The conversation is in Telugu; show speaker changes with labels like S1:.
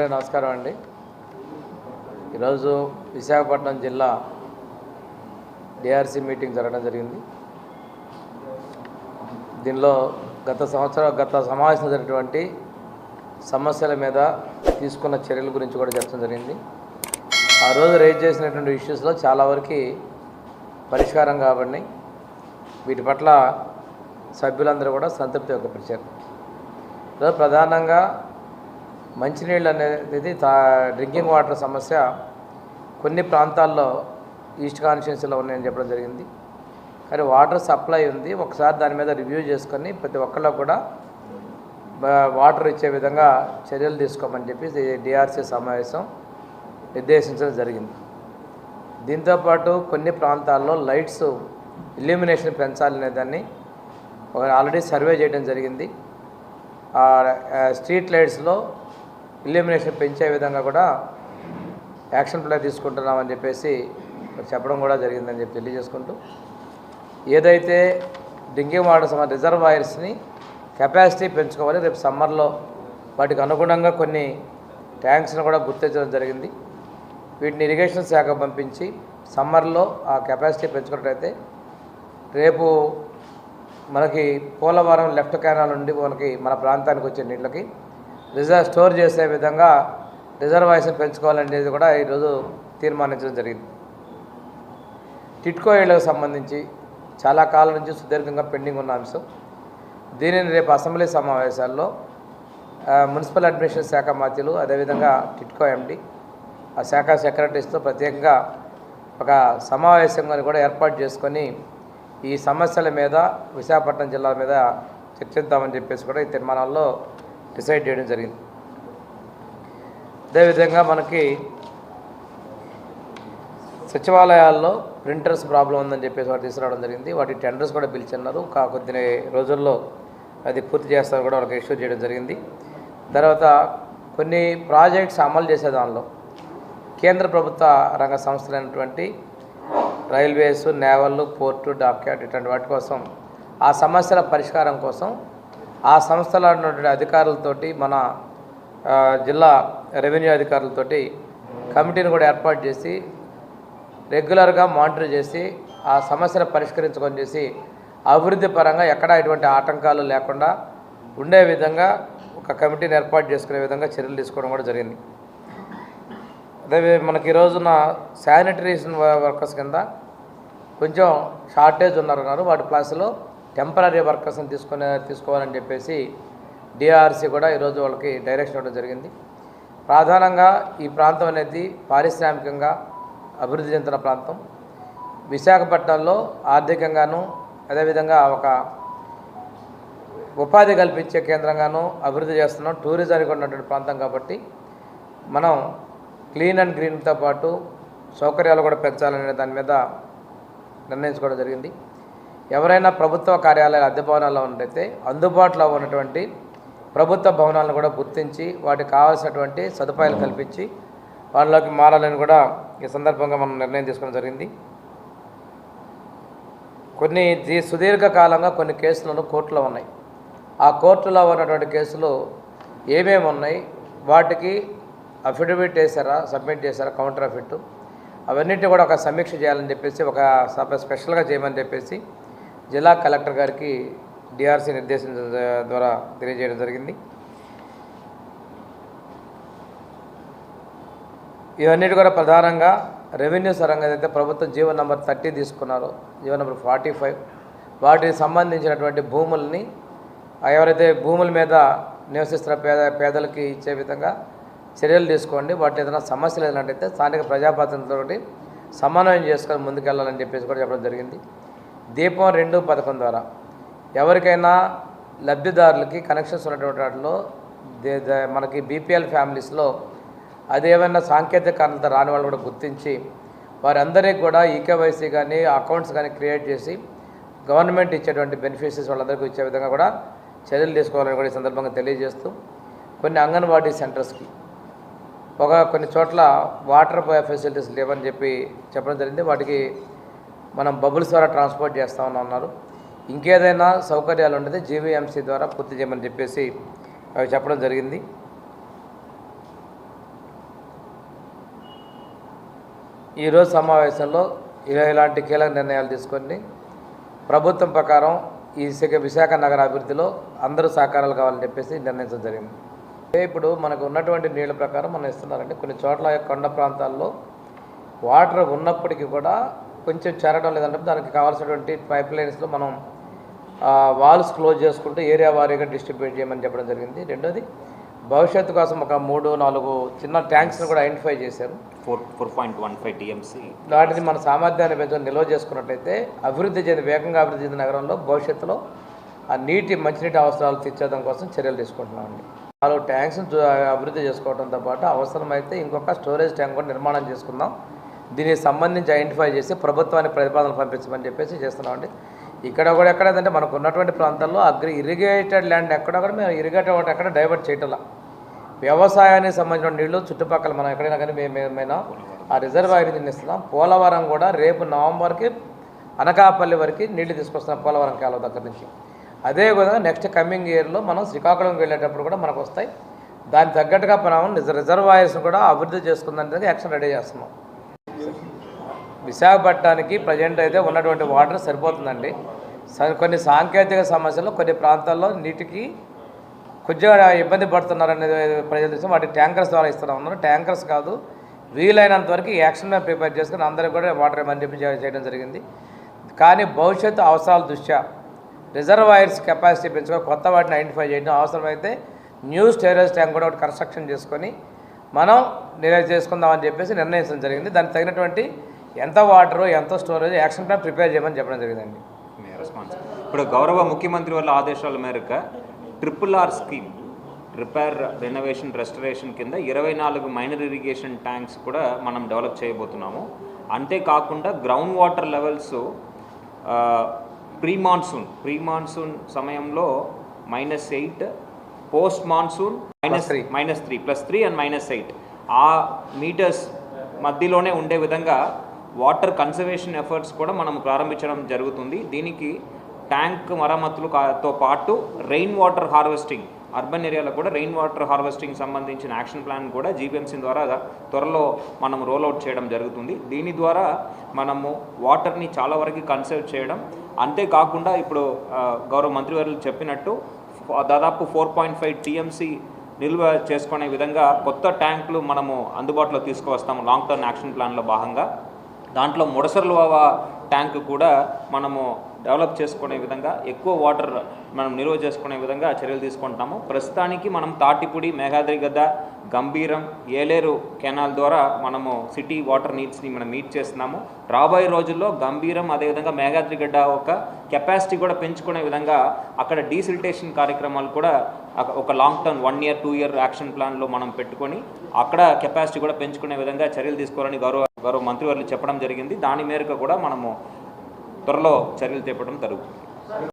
S1: అందరికీ నమస్కారం అండి. ఈరోజు విశాఖపట్నం జిల్లా డిఆర్సీ మీటింగ్ జరగడం జరిగింది. దీనిలో గత సంవత్సరం గత సమావేశం జరిగినటువంటి సమస్యల మీద తీసుకున్న చర్యల గురించి కూడా చర్చ జరిగింది. ఆ రోజు రేజ్ చేసినటువంటి ఇష్యూస్లో చాలా వరకు పరిష్కారం కాబట్టి వీటి పట్ల సభ్యులందరూ కూడా సంతృప్తి వ్యక్తపరిచారు ప్రధానంగా మంచినీళ్ళు అనేది తా డ్రింకింగ్ వాటర్ సమస్య కొన్ని ప్రాంతాల్లో ఈస్ట్ కాన్స్టిట్యున్సీలో ఉన్నాయని చెప్పడం జరిగింది. కానీ వాటర్ సప్లై ఉంది. ఒకసారి దాని మీద రివ్యూ చేసుకొని ప్రతి ఒక్కళ్ళు కూడా వాటర్ ఇచ్చే విధంగా చర్యలు తీసుకోమని చెప్పి డిఆర్సీ సమావేశం నిర్దేశించడం జరిగింది. దీంతోపాటు కొన్ని ప్రాంతాల్లో లైట్స్ ఇల్యూమినేషన్ పెంచాలనే దాన్ని ఒక ఆల్రెడీ సర్వే చేయడం జరిగింది. స్ట్రీట్ లైట్స్లో ఇల్యూమినేషన్ పెంచే విధంగా కూడా యాక్షన్ ప్లాన్ తీసుకుంటున్నామని చెప్పేసి చెప్పడం కూడా జరిగిందని చెప్పి తెలియజేసుకుంటూ ఏదైతే డ్రింకింగ్ వాటర్ సమ రిజర్వాయర్స్ని కెపాసిటీ పెంచుకోవాలి రేపు సమ్మర్లో వాటికి అనుగుణంగా కొన్ని ట్యాంక్స్ని కూడా గుర్తించడం జరిగింది. వీటిని ఇరిగేషన్ శాఖ పంపించి సమ్మర్లో ఆ కెపాసిటీ పెంచుకున్నట్టయితే రేపు మనకి పోలవరం లెఫ్ట్ కెనాల్ నుండి మనకి మన ప్రాంతానికి వచ్చే నీళ్ళకి రిజర్వ్ స్టోర్ చేసే విధంగా రిజర్వాయర్స్ని పెంచుకోవాలనేది కూడా ఈరోజు తీర్మానించడం జరిగింది. టిట్కో ఏళ్ళకు సంబంధించి చాలా కాలం నుంచి సుదీర్ఘంగా పెండింగ్ ఉన్న అంశం. దీనిని రేపు అసెంబ్లీ సమావేశాల్లో మున్సిపల్ అడ్మినిస్ట్రేషన్ శాఖ మాత్యులు అదేవిధంగా టిట్కో ఎండి ఆ శాఖ సెక్రటరీస్తో ప్రత్యేకంగా ఒక సమావేశంగా కూడా ఏర్పాటు చేసుకొని ఈ సమస్యల మీద విశాఖపట్నం జిల్లా మీద చర్చిద్దామని చెప్పేసి కూడా ఈ తీర్మానాల్లో డిసైడ్ చేయడం జరిగింది. అదేవిధంగా మనకి సచివాలయాల్లో ప్రింటర్స్ ప్రాబ్లం ఉందని చెప్పేసి వాటి తీసుకురావడం జరిగింది. వాటి టెండర్స్ కూడా పిలిచున్నారు. కా కొద్ది రోజుల్లో అది పూర్తి చేస్తారు కూడా వాళ్ళకి ఇష్యూ చేయడం జరిగింది. తర్వాత కొన్ని ప్రాజెక్ట్స్ అమలు చేసే దానిలో కేంద్ర ప్రభుత్వ రంగ సంస్థలైనటువంటి రైల్వేస్ నేవల్ పోర్టు డాక్యార్డ్ ఇట్లాంటి వాటి కోసం ఆ సమస్యల పరిష్కారం కోసం ఆ సంస్థలో ఉన్నటువంటి అధికారులతోటి మన జిల్లా రెవెన్యూ అధికారులతోటి కమిటీని కూడా ఏర్పాటు చేసి రెగ్యులర్గా మానిటర్ చేసి ఆ సమస్యను పరిష్కరించుకొని చేసి అభివృద్ధి పరంగా ఎక్కడా ఎటువంటి ఆటంకాలు లేకుండా ఉండే విధంగా ఒక కమిటీని ఏర్పాటు చేసుకునే విధంగా చర్యలు తీసుకోవడం కూడా జరిగింది. అదే మనకి ఈరోజున శానిటరీషన్ వర్కర్స్ కింద కొంచెం షార్టేజ్ ఉన్నారు వాటి ప్లాస్లో టెంపరీ వర్కర్స్ని తీసుకునే తీసుకోవాలని చెప్పేసి డిఆర్సీ కూడా ఈరోజు వాళ్ళకి డైరెక్షన్ ఇవ్వడం జరిగింది. ప్రధానంగా ఈ ప్రాంతం అనేది పారిశ్రామికంగా అభివృద్ధి చెందిన ప్రాంతం. విశాఖపట్నంలో ఆర్థికంగాను అదేవిధంగా ఒక ఉపాధి కల్పించే కేంద్రంగాను అభివృద్ధి చేస్తున్నాం. టూరిజానికి ఉన్నటువంటి ప్రాంతం కాబట్టి మనం క్లీన్ అండ్ గ్రీన్తో పాటు సౌకర్యాలు కూడా పెంచాలనే దాని మీద నిర్ణయించుకోవడం జరిగింది. ఎవరైనా ప్రభుత్వ కార్యాలయాలు అద్దె భవనాల్లో ఉన్నట్టయితే అందుబాటులో ఉన్నటువంటి ప్రభుత్వ భవనాలను కూడా గుర్తించి వాటికి కావాల్సినటువంటి సదుపాయాలు కల్పించి వాళ్ళలోకి మారాలని కూడా ఈ సందర్భంగా మనం నిర్ణయం తీసుకోవడం జరిగింది. కొన్ని సుదీర్ఘకాలంగా కొన్ని కేసులను కోర్టులో ఉన్నాయి. ఆ కోర్టులో ఉన్నటువంటి కేసులు ఏమేమి ఉన్నాయి? వాటికి అఫిడవిట్ వేసారా సబ్మిట్ చేశారా? కౌంటర్ అఫిట్ అవన్నింటినీ కూడా ఒక సమీక్ష చేయాలని చెప్పేసి ఒక సభ స్పెషల్గా చేయమని చెప్పేసి జిల్లా కలెక్టర్ గారికి డిఆర్సీ నిర్దేశించడం ద్వారా తెలియజేయడం జరిగింది. ఇవన్నిటి కూడా ప్రధానంగా రెవెన్యూ సరంగా ఏదైతే ప్రభుత్వం జీవో నెంబర్ థర్టీ తీసుకున్నారో జీవో నెంబర్ ఫార్టీ ఫైవ్ వాటికి సంబంధించినటువంటి భూముల్ని ఎవరైతే భూముల మీద నివసిస్తున్న పేద పేదలకి ఇచ్చే విధంగా చర్యలు తీసుకోండి. వాటి ఏదైనా సమస్యలు ఏదంటే స్థానిక ప్రజాప్రతినిధులతో సమన్వయం చేసుకొని ముందుకెళ్ళాలని చెప్పేసి కూడా చెప్పడం జరిగింది. దీపం రెండు పథకం ద్వారా. ఎవరికైనా లబ్ధిదారులకి కనెక్షన్స్ ఉన్నటువంటి వాటిలో దే- మనకి బీపీఎల్ ఫ్యామిలీస్లో అదేమైనా సాంకేతిక కారణాలతో రాని వాళ్ళు కూడా గుర్తించి వారందరికీ కూడా ఈకేవైసీ కానీ అకౌంట్స్ కానీ క్రియేట్ చేసి గవర్నమెంట్ ఇచ్చేటువంటి బెనిఫిట్స్ వాళ్ళందరికీ ఇచ్చే విధంగా కూడా చర్యలు తీసుకోవాలని కూడా ఈ సందర్భంగా తెలియజేస్తూ కొన్ని అంగన్వాడీ సెంటర్స్కి ఒక కొన్ని చోట్ల వాటర్ ఫెసిలిటీస్ లేవని చెప్పి చెప్పడం జరిగింది. వాటికి మనం బబుల్స్ ద్వారా ట్రాన్స్పోర్ట్ చేస్తామని అన్నారు. ఇంకేదైనా సౌకర్యాలు ఉంటే జీవీఎంసీ ద్వారా పూర్తి చేయమని చెప్పేసి అవి చెప్పడం జరిగింది. ఈరోజు సమావేశంలో ఇలాంటి కీలక నిర్ణయాలు తీసుకొని ప్రభుత్వం ప్రకారం ఈ విశాఖ నగర అభివృద్ధిలో అందరూ సహకారాలు కావాలని చెప్పేసి నిర్ణయించడం జరిగింది. ఇప్పుడు మనకు ఉన్నటువంటి నీళ్ళ ప్రకారం మనం ఇస్తున్నారంటే కొన్ని చోట్ల కొండ ప్రాంతాల్లో వాటర్ ఉన్నప్పటికీ కూడా కొంచెం చేరడం లేదంటే దానికి కావాల్సినటువంటి పైప్ లైన్స్లో మనం వాల్స్ క్లోజ్ చేసుకుంటూ ఏరియా వారీగా డిస్ట్రిబ్యూట్ చేయమని చెప్పడం జరిగింది. రెండోది భవిష్యత్తు కోసం ఒక మూడు నాలుగు చిన్న ట్యాంక్స్ని కూడా ఐడెంటిఫై చేశారు.
S2: Four four point one five TMC.
S1: వాటిని మన సామర్థ్యాన్ని పెంచుకొని నిల్వ చేసుకున్నట్లయితే అభివృద్ధి చెంది వేగంగా అభివృద్ధి చెందిన నగరంలో భవిష్యత్తులో ఆ నీటి మంచినీటి అవసరాలు తీర్చేయడం కోసం చర్యలు తీసుకుంటున్నామండి. నాలుగు ట్యాంక్స్ అభివృద్ధి చేసుకోవడంతో పాటు అవసరమైతే ఇంకొక స్టోరేజ్ ట్యాంక్ కూడా నిర్మాణం చేసుకుందాం. దీనికి సంబంధించి ఐడెంటిఫై చేసి ప్రభుత్వానికి ప్రతిపాదనలు పంపించమని చెప్పేసి చేస్తున్నామండి ఇక్కడ కూడా ఎక్కడ ఏంటంటే మనకు ఉన్నటువంటి ప్రాంతాల్లో అగ్రి ఇరిగేటెడ్ ల్యాండ్ ఎక్కడ కూడా మేము ఇరిగేటెడ్ వాటర్ ఎక్కడ డైవర్ట్ చేయటంలా. వ్యవసాయానికి సంబంధించిన నీళ్ళు చుట్టుపక్కల మనం ఎక్కడైనా కానీ మేము ఏమైనా ఆ రిజర్వాయర్ ఇస్తున్నాం పోలవరం కూడా రేపు నవంబర్కి అనకాపల్లి వరకు నీళ్ళు తీసుకొస్తున్నాం పోలవరం కాలువ దగ్గర నుంచి. అదేవిధంగా నెక్స్ట్ కమింగ్ ఇయర్లో మనం శ్రీకాకుళంకి వెళ్ళేటప్పుడు కూడా మనకు వస్తాయి. దానికి తగ్గట్టుగా మనం రిజర్వాయర్స్ కూడా అభివృద్ధి చేసుకుందానికి యాక్షన్ రెడీ చేస్తున్నాం. విశాఖపట్నానికి ప్రజెంట్ అయితే ఉన్నటువంటి వాటర్ సరిపోతుందండి. కొన్ని సాంకేతిక సమస్యలు కొన్ని ప్రాంతాల్లో నీటికి కొద్దిగా ఇబ్బంది పడుతున్నారనేది ప్రజలు చూసి వాటి ట్యాంకర్స్ ద్వారా ఇస్తూ ఉన్నారు ట్యాంకర్స్ కాదు వీలైనంత వరకు యాక్షన్ మీద ప్రిపేర్ చేసుకుని అందరికీ కూడా వాటర్ ఇవ్వమని చేయడం జరిగింది. కానీ భవిష్యత్తు అవసరాల దృష్ట్యా రిజర్వాయర్స్ కెపాసిటీ పెంచుకొని కొత్త వాటిని ఐడెంటిఫై చేయడం అవసరమైతే న్యూ స్టోరేజ్ ట్యాంక్ కూడా ఒకటి కన్స్ట్రక్షన్ చేసుకొని మనం నిర్ణయం చేసుకుందామని చెప్పేసి నిర్ణయించడం జరిగింది. దానికి తగినటువంటి ఎంత వాటరు ఎంత స్టోరేజ్ యాక్షన్ ప్లాన్ ప్రిపేర్ చేయమని చెప్పడం జరిగిందండి.
S2: రెస్పాన్స్. ఇప్పుడు గౌరవ ముఖ్యమంత్రి వాళ్ళ ఆదేశాల మేరకు triple R scheme repair renovation restoration కింద ఇరవై నాలుగు మైనర్ ఇరిగేషన్ ట్యాంక్స్ కూడా మనం డెవలప్ చేయబోతున్నాము. అంతేకాకుండా ground water levels pre monsoon pre monsoon సమయంలో minus eight post monsoon minus three minus three plus three and minus eight ఆ మీటర్స్ మధ్యలోనే ఉండే విధంగా వాటర్ కన్సర్వేషన్ ఎఫర్ట్స్ కూడా మనం ప్రారంభించడం జరుగుతుంది. దీనికి ట్యాంక్ మరమ్మతులు కా- తో పాటు రెయిన్ వాటర్ హార్వెస్టింగ్ అర్బన్ ఏరియాలో కూడా రెయిన్ వాటర్ హార్వెస్టింగ్ సంబంధించిన యాక్షన్ ప్లాన్ కూడా జీపీఎంసీ ద్వారా త్వరలో మనం రోల్అవుట్ చేయడం జరుగుతుంది. దీని ద్వారా మనము వాటర్ని చాలా వరకు కన్సర్వ్ చేయడం. అంతేకాకుండా ఇప్పుడు గౌరవ మంత్రివర్యులు చెప్పినట్టు దాదాపు ఫోర్ పాయింట్ ఫైవ్ టీఎంసీ నిల్వ చేసుకునే విధంగా కొత్త ట్యాంకులు మనము అందుబాటులో తీసుకువస్తాము. లాంగ్ టర్మ్ యాక్షన్ ప్లాన్లో భాగంగా. దాంట్లో ముడసర్ల ట్యాంక్ కూడా మనము డెవలప్ చేసుకునే విధంగా ఎక్కువ వాటర్ మనం నిల్వ చేసుకునే విధంగా చర్యలు తీసుకుంటాము ప్రస్తుతానికి మనం తాటిపూడి మేఘాద్రి గద్ద గంభీరం ఏలేరు కెనాల్ ద్వారా మనము సిటీ వాటర్ నీడ్స్ని మనం మీట్ చేస్తున్నాము. రాబోయే రోజుల్లో గంభీరం అదేవిధంగా మేఘాద్రి గడ్డ ఒక కెపాసిటీ కూడా పెంచుకునే విధంగా అక్కడ డీసిల్టేషన్ కార్యక్రమాలు కూడా ఒక- long term one year two year action ప్లాన్లో మనం పెట్టుకొని అక్కడ కెపాసిటీ కూడా పెంచుకునే విధంగా చర్యలు తీసుకోవాలని గౌరవ గౌరవ మంత్రివర్లు చెప్పడం జరిగింది. దాని మేరకు కూడా మనము త్వరలో చర్యలు చేపట్టడం జరుగుతుంది.